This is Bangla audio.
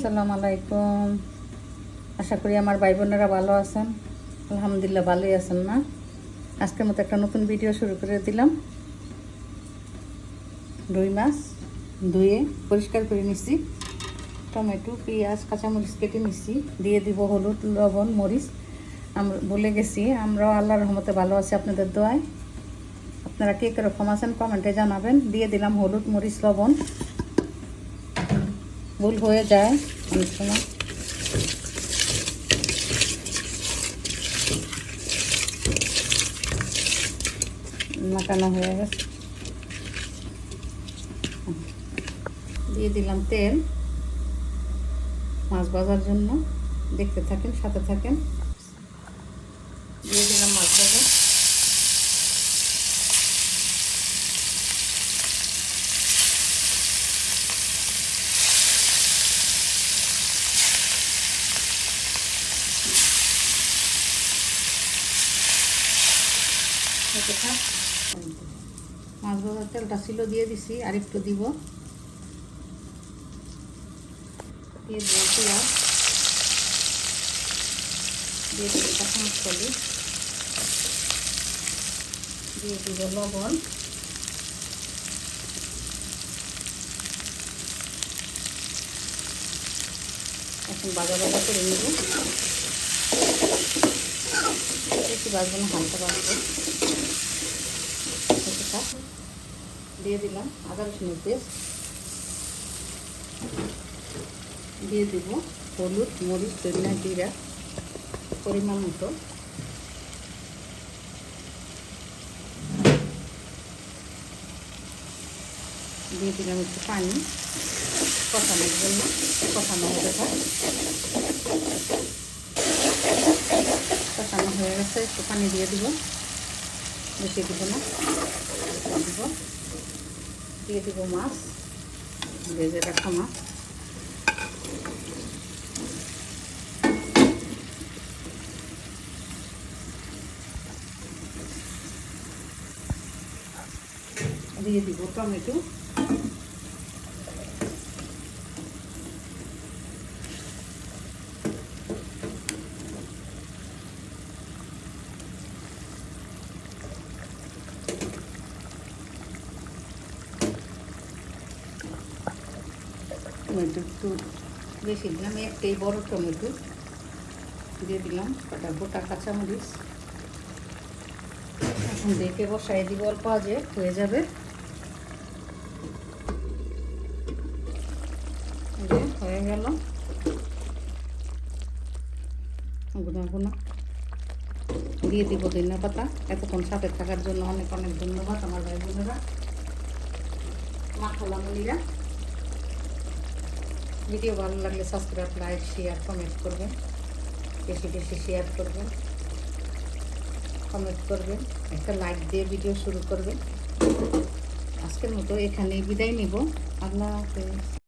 আসসালামু আলাইকুম। আশা করি আমার ভাই বোনেরা ভালো আছেন। আলহামদুলিল্লাহ ভালোই আছেন না। আজকের মতো একটা নতুন ভিডিও শুরু করে দিলাম। রুই মাছ ধুয়ে পরিষ্কার করে নিচ্ছি টমেটো, পেঁয়াজ, কাঁচামরিচ কেটে নিচ্ছি দিয়ে দিব হলুদ, লবণ, মরিচ। আমরা বলে গেছি, আমরাও আল্লাহর রহমতে ভালো আছি আপনাদের দোয়ায়। আপনারা কে কীরকম আছেন কমেন্টে জানাবেন। দিয়ে দিলাম হলুদ, মরিচ, লবণ। ভুল হয়ে যায় অনেক সময়। মাখানো হয়ে গেছে। দিয়ে দিলাম তেল। মাছ ভাজার জন্য দেখতে থাকেন, সাথে থাকেন দিয়ে দিলাম মাছ ভাজা হতে থাক। মাছ ভাজার তেলটা ছিল দিয়ে দিছি আর একটু দিব। দিয়ে দিব পেঁয়াজ দিয়ে দিব কাঁচামচ দিয়ে দিব লবণ। এখন বাজা বাজা করে নেব। না, হালকা দিয়ে দিলাম, আদা রসুনের পেস্ট। দিয়ে দিব হলুদ, মরিচ, ধনিয়া জিরা পরিমাণ মতো। দিয়ে দিলাম একটু পানি, কষানোর জন্য, কষানো থাক গেছে একটু পানি দিয়ে দিব। বেশি দিব না। দিব দিয়ে দিব মাছ। ভেজে রাখা মাছ দিয়ে দিব টমেটো। টমেটো, একটু বেশি দিলাম। একটাই বড় টমেটো দিয়ে দিলাম কটা গোটা কাঁচামরিচ। এখন দেখে বসাই দিব, অল্প আজে হয়ে যাবে। হয়ে গেল। গুনা গুনা। দিয়ে দিব ধনিয়া পাতা। এতক্ষণ সাথে থাকার জন্য অনেক অনেক ধন্যবাদ আমার ভাই বোনেরা। মাখলামলিরা ভিডিও ভালো লাগলে সাবস্ক্রাইব লাইক শেয়ার কমেন্ট করবেন। বেশি বেশি শেয়ার করবেন। কমেন্ট করবেন। একটা লাইক দিয়ে ভিডিও শুরু করবেন। আজকের মতো এখানেই বিদায় নিব। আল্লাহ হাফেজ।